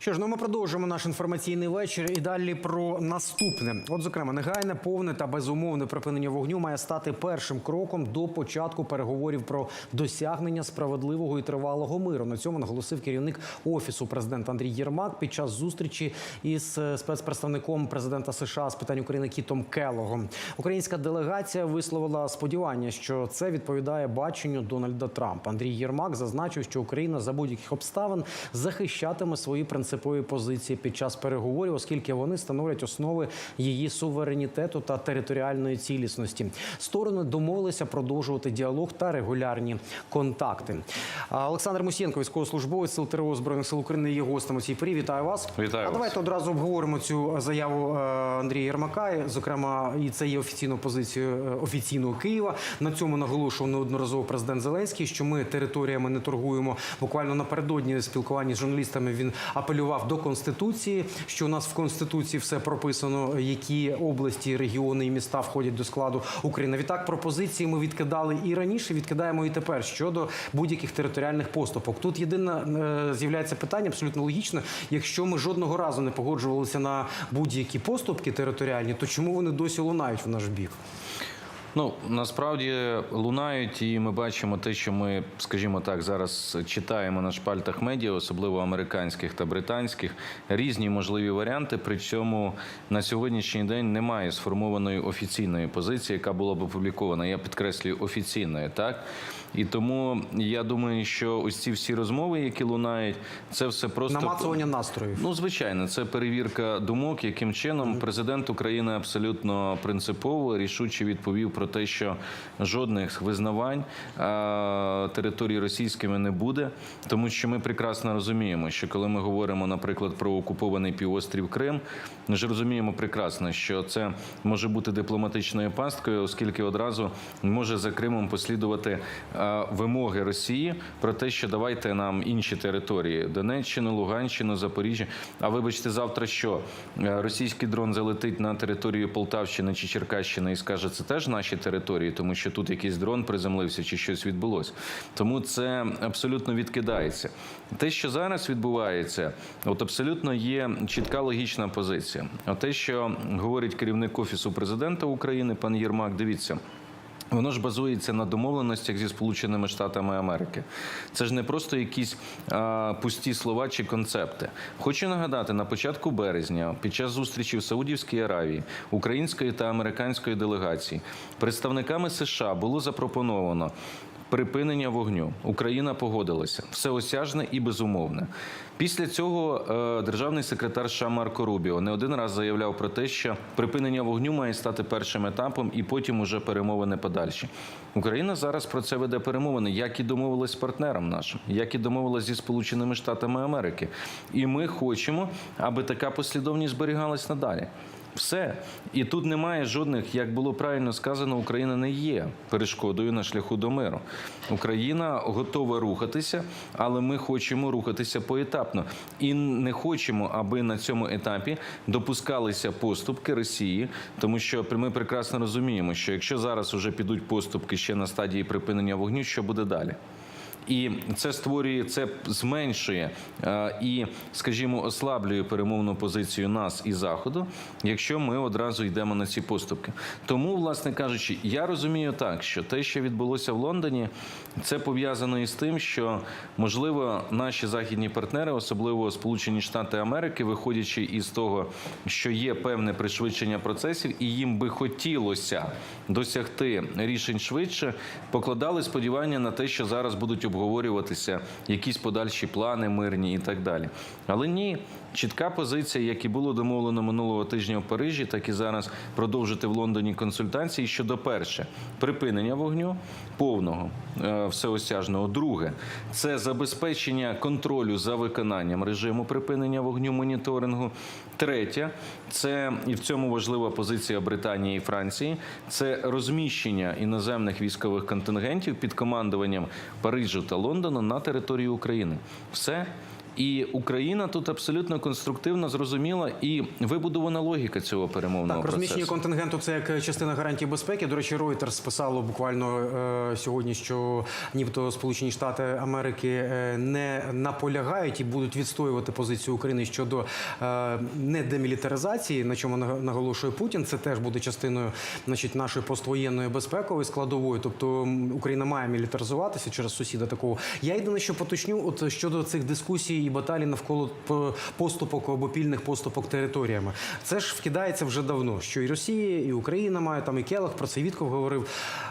Що ж, ну ми продовжуємо наш інформаційний вечір і далі про наступне. От, зокрема, негайне, повне та безумовне припинення вогню має стати першим кроком до початку переговорів про досягнення справедливого і тривалого миру. На цьому наголосив керівник офісу президента Андрій Єрмак під час зустрічі із е, спецпредставником президента США з питань України Кітом Келогом. Українська делегація висловила сподівання, що це відповідає баченню Дональда Трампа. Андрій Єрмак зазначив, що Україна за будь-яких обставин захищатиме свої принципові позиції під час переговорів, оскільки вони становлять основи її суверенітету та територіальної цілісності. Сторони домовилися продовжувати діалог та регулярні контакти. Олександр Мусієнко, військовослужбовець Сил ТРО збройних сил України, є гостем у цій порі. Вітаю вас. Вітаю А вас. давайте одразу обговоримо цю заяву е, Андрія Єрмака. Зокрема, і це є офіційною позицією е, офіційного Києва. На цьому наголошував неодноразово президент Зеленський, що ми територіями не торгуємо. Буквально напередодні спілкування з журналістами він апелював до конституції, що у нас в конституції все прописано, які області, регіони і міста входять до складу України. Відтак пропозиції ми відкидали і раніше, відкидаємо і тепер щодо будь-яких територіальних поступок. Тут єдине е, з'являється питання абсолютно логічно. Якщо ми жодного разу не погоджувалися на будь-які поступки територіальні, то чому вони досі лунають в наш бік? Ну насправді лунають, і ми бачимо те, що ми, скажімо так, зараз читаємо на шпальтах медіа, особливо американських та британських, різні можливі варіанти. При цьому на сьогоднішній день немає сформованої офіційної позиції, яка була б опублікована. Я підкреслюю офіційної, так і тому я думаю, що ось ці всі розмови, які лунають, це все просто Намацування настроїв. Ну, звичайно, це перевірка думок, яким чином президент України абсолютно принципово рішуче відповів про те, що жодних визнавань території російськими не буде, тому що ми прекрасно розуміємо, що коли ми говоримо, наприклад, про окупований півострів Крим, ми ж розуміємо прекрасно, що це може бути дипломатичною пасткою, оскільки одразу може за Кримом послідувати вимоги Росії про те, що давайте нам інші території Донеччину, Луганщину, Запоріжжя. А вибачте, завтра що Е, російський дрон залетить на територію Полтавщини чи Черкащини і скаже, це теж наші території, тому що тут якийсь дрон приземлився чи щось відбулося. Тому це абсолютно відкидається. Те, що зараз відбувається, от абсолютно є чітка логічна позиція. А те, що говорить керівник офісу президента України, пан Єрмак, дивіться. Воно ж базується на домовленостях зі Сполученими Штатами Америки. Це ж не просто якісь а, пусті слова чи концепти. Хочу нагадати, на початку березня, під час зустрічі в Саудівській Аравії, української та американської делегації, представниками США було запропоновано. Припинення вогню Україна погодилася всеосяжне і безумовне. Після цього е, державний секретар США Марко Рубіо не один раз заявляв про те, що припинення вогню має стати першим етапом, і потім уже перемовини подальші. Україна зараз про це веде перемовини, як і домовилась з партнером нашим, як і домовилась зі Сполученими Штатами Америки. І ми хочемо, аби така послідовність зберігалась надалі. Все і тут немає жодних, як було правильно сказано, Україна не є перешкодою на шляху до миру. Україна готова рухатися, але ми хочемо рухатися поетапно і не хочемо, аби на цьому етапі допускалися поступки Росії, тому що ми прекрасно розуміємо, що якщо зараз вже підуть поступки ще на стадії припинення вогню, що буде далі? І це створює, це зменшує е, і, скажімо, ослаблює перемовну позицію нас і заходу, якщо ми одразу йдемо на ці поступки. Тому, власне кажучи, я розумію так, що те, що відбулося в Лондоні, це пов'язано із тим, що можливо наші західні партнери, особливо Сполучені Штати Америки, виходячи із того, що є певне пришвидшення процесів, і їм би хотілося досягти рішень швидше, покладали сподівання на те, що зараз будуть обговорюватися якісь подальші плани мирні і так далі. Але ні, чітка позиція, як і було домовлено минулого тижня в Парижі, так і зараз продовжити в Лондоні консультації щодо перше припинення вогню повного е, всеосяжного. Друге це забезпечення контролю за виконанням режиму припинення вогню моніторингу. Третє це і в цьому важлива позиція Британії і Франції. Це розміщення іноземних військових контингентів під командуванням Парижу та Лондону на території України. Все. І Україна тут абсолютно конструктивно зрозуміла і вибудована логіка цього перемовного Так, розміщення процесу. контингенту це як частина гарантії безпеки. До речі, Reuters писало буквально е, сьогодні, що нібито Сполучені Штати Америки е, не наполягають і будуть відстоювати позицію України щодо е, недемілітаризації, на чому наг- наголошує Путін. Це теж буде частиною значить, нашої поствоєнної безпекової складової. Тобто Україна має мілітаризуватися через сусіда такого. Я єдине, що поточню, от щодо цих дискусій і баталій навколо поступок або пільних поступок територіями. Це ж вкидається вже давно. Що і Росія, і Україна має там і Келах про це Вітков говорив.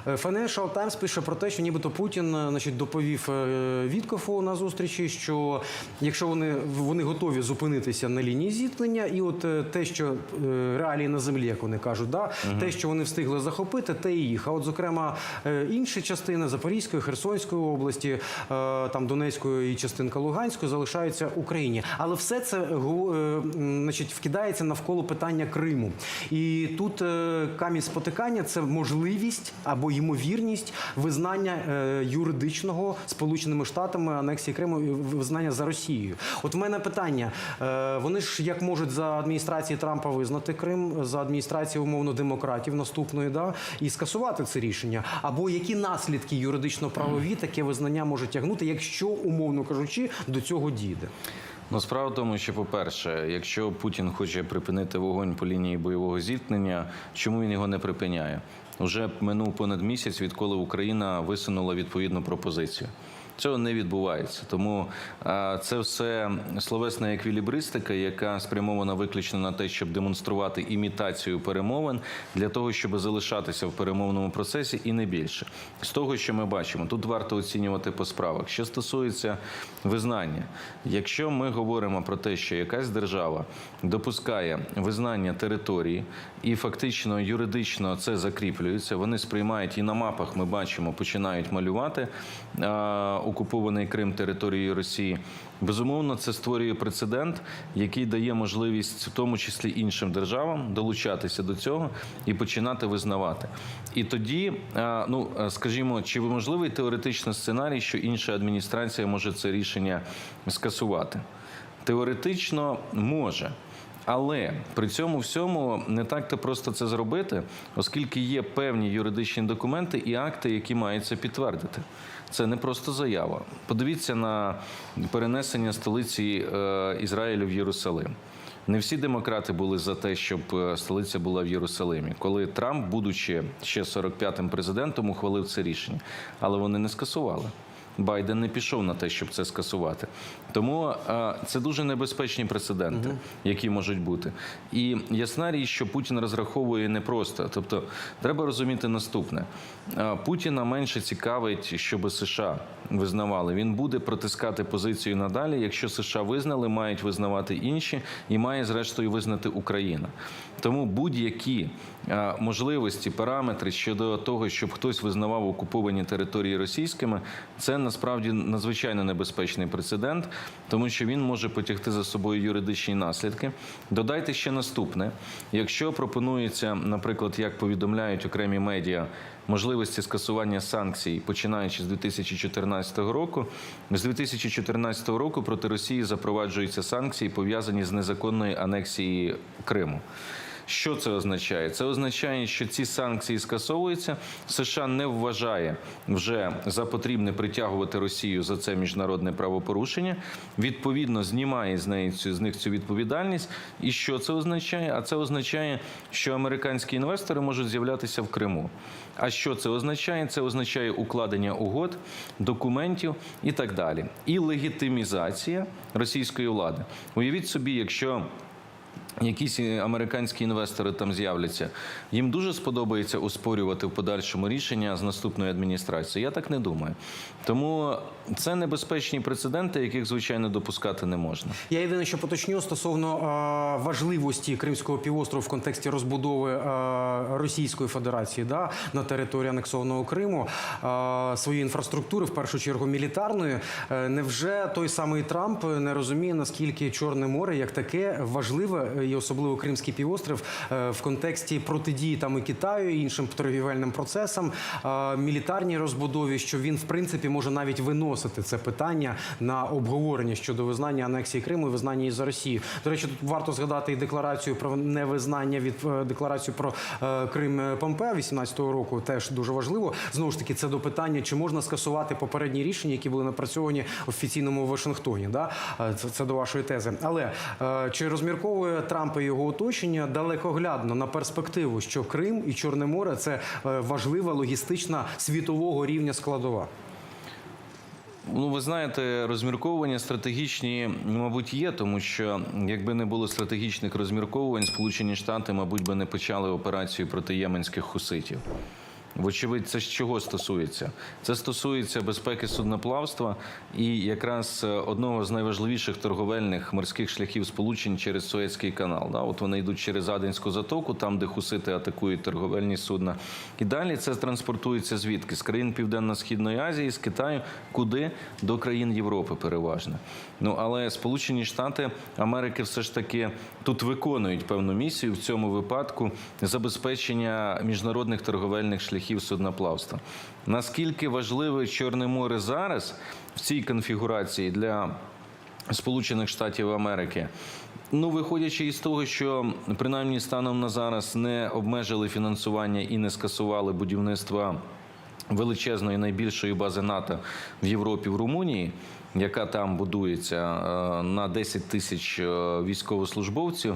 Е, Financial Times пише про те, що нібито Путін е, значить, доповів е, Віткофу на зустрічі, що якщо вони вони готові зупинитися на лінії зіткнення, і от те, що реалії на землі, як вони кажуть, да, те, що вони встигли захопити, те і їх. А от, зокрема, інші частини Запорізької, Херсонської області, там Донецької і частинка Луганської залишаються Україні. Але все це е, значить, вкидається навколо питання Криму. І тут е, камінь спотикання це можливість або ймовірність визнання е, юридичного Сполученими Штатами анексії Криму і визнання за Росією. От в мене питання: вони ж як можуть за адміністрації Трампа визнати Крим, за адміністрації умовно демократів наступної, да і скасувати це рішення, або які наслідки юридично-правові таке визнання може тягнути, якщо умовно кажучи, до цього дійде. Ну, справа в тому, що, по-перше, якщо Путін хоче припинити вогонь по лінії бойового зіткнення, чому він його не припиняє? Уже минув понад місяць, відколи Україна висунула відповідну пропозицію. Цього не відбувається, тому це все словесна еквілібристика, яка спрямована виключно на те, щоб демонструвати імітацію перемовин для того, щоб залишатися в перемовному процесі, і не більше. З того, що ми бачимо, тут варто оцінювати по справах. Що стосується визнання, якщо ми говоримо про те, що якась держава допускає визнання території і фактично юридично це закріплюється, вони сприймають і на мапах ми бачимо, починають малювати окупований Крим територією Росії. Безумовно, це створює прецедент, який дає можливість, в тому числі іншим державам, долучатися до цього і починати визнавати. І тоді, ну скажімо, чи можливий теоретичний сценарій, що інша адміністрація може це рішення скасувати? Теоретично може. Але при цьому всьому не так то просто це зробити, оскільки є певні юридичні документи і акти, які мають це підтвердити. Це не просто заява. Подивіться на перенесення столиці е, Ізраїлю в Єрусалим. Не всі демократи були за те, щоб е, столиця була в Єрусалимі, коли Трамп, будучи ще 45-м президентом, ухвалив це рішення, але вони не скасували. Байден не пішов на те, щоб це скасувати. Тому е, це дуже небезпечні прецеденти, які можуть бути. І ясна річ, що Путін розраховує непросто. Тобто, треба розуміти наступне: Е, Путіна менше цікавить, щоб США визнавали. Він буде протискати позицію надалі. Якщо США визнали, мають визнавати інші, і має зрештою визнати Україна. Тому будь-які е, можливості, параметри щодо того, щоб хтось визнавав окуповані території російськими, це насправді надзвичайно небезпечний прецедент, тому що він може потягти за собою юридичні наслідки. Додайте ще наступне: якщо пропонується, наприклад, як повідомляють окремі медіа. Можливості скасування санкцій, починаючи з 2014 року, з 2014 року проти Росії запроваджуються санкції, пов'язані з незаконною анексією Криму. Що це означає? Це означає, що ці санкції скасовуються. США не вважає вже за потрібне притягувати Росію за це міжнародне правопорушення. Відповідно, знімає з неї з них цю відповідальність. І що це означає? А це означає, що американські інвестори можуть з'являтися в Криму. А що це означає? Це означає укладення угод, документів і так далі. І легітимізація російської влади. Уявіть собі, якщо якісь е, американські інвестори там з'являться. Їм дуже сподобається оспорювати в подальшому рішення з наступної адміністрації. Я так не думаю. Тому це небезпечні прецеденти, яких звичайно допускати не можна. Я єдине, що поточню стосовно е, важливості Кримського півострову в контексті розбудови е, Російської Федерації да, на території анексованого Криму е, своєї інфраструктури, в першу чергу мілітарної. Невже той самий Трамп не розуміє, наскільки Чорне море як таке важливе, і особливо Кримський півострів е, в контексті протидії там і Китаю, і іншим торгівельним процесам, е, мілітарній розбудові, що він в принципі може навіть виносити це питання на обговорення щодо визнання анексії Криму і визнання її за Росію. До речі, тут варто згадати і декларацію про невизнання від е, декларацію про Крим Помпео 18-го року. Теж дуже важливо. Знову ж таки, це до питання, чи можна скасувати попередні рішення, які були напрацьовані офіційному Вашингтоні. Да? Це, це до вашої тези. Але чи розмірковує Трамп і його оточення далекоглядно на перспективу, що Крим і Чорне море це е, важлива логістична світового рівня складова? Ну, ви знаєте, розмірковування стратегічні, мабуть, є, тому що якби не було стратегічних розмірковувань, Сполучені Штати, мабуть, би не почали операцію проти єменських хуситів. Вочевидь, це з чого стосується? Це стосується безпеки судноплавства і якраз е, одного з найважливіших торговельних морських шляхів сполучень через Суецький канал. От вони йдуть через Аденську затоку, там, де хусити атакують торговельні судна. І далі це транспортується звідки? З країн Південно-Східної Азії, з Китаю, куди? До країн Європи переважно. Ну але Сполучені Штати Америки все ж таки тут виконують певну місію в цьому випадку забезпечення міжнародних торговельних шляхів судноплавства. Наскільки важливе Чорне море зараз в цій конфігурації для Сполучених Штатів Америки? Ну, виходячи із того, що принаймні станом на зараз не обмежили фінансування і не скасували будівництва величезної найбільшої бази НАТО в Європі в Румунії, яка там будується е, на 10 тисяч е, військовослужбовців,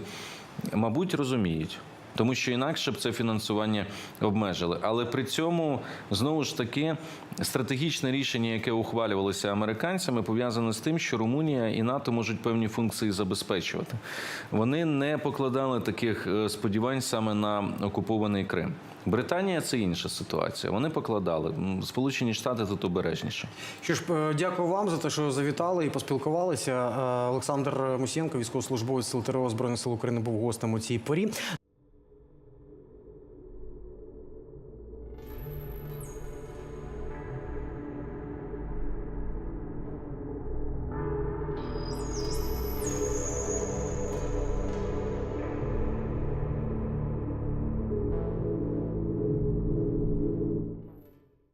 мабуть, розуміють. Тому що інакше б це фінансування обмежили. Але при цьому знову ж таки стратегічне рішення, яке ухвалювалося американцями, пов'язане з тим, що Румунія і НАТО можуть певні функції забезпечувати. Вони не покладали таких е, сподівань саме на окупований Крим. Британія це інша ситуація. Вони покладали. Сполучені Штати тут обережніше. Що ж, е, дякую вам за те, що завітали і поспілкувалися. Е, Олександр Мусієнко, військовослужбовець Сил ТРО Збройних сил України, був гостем у цій порі.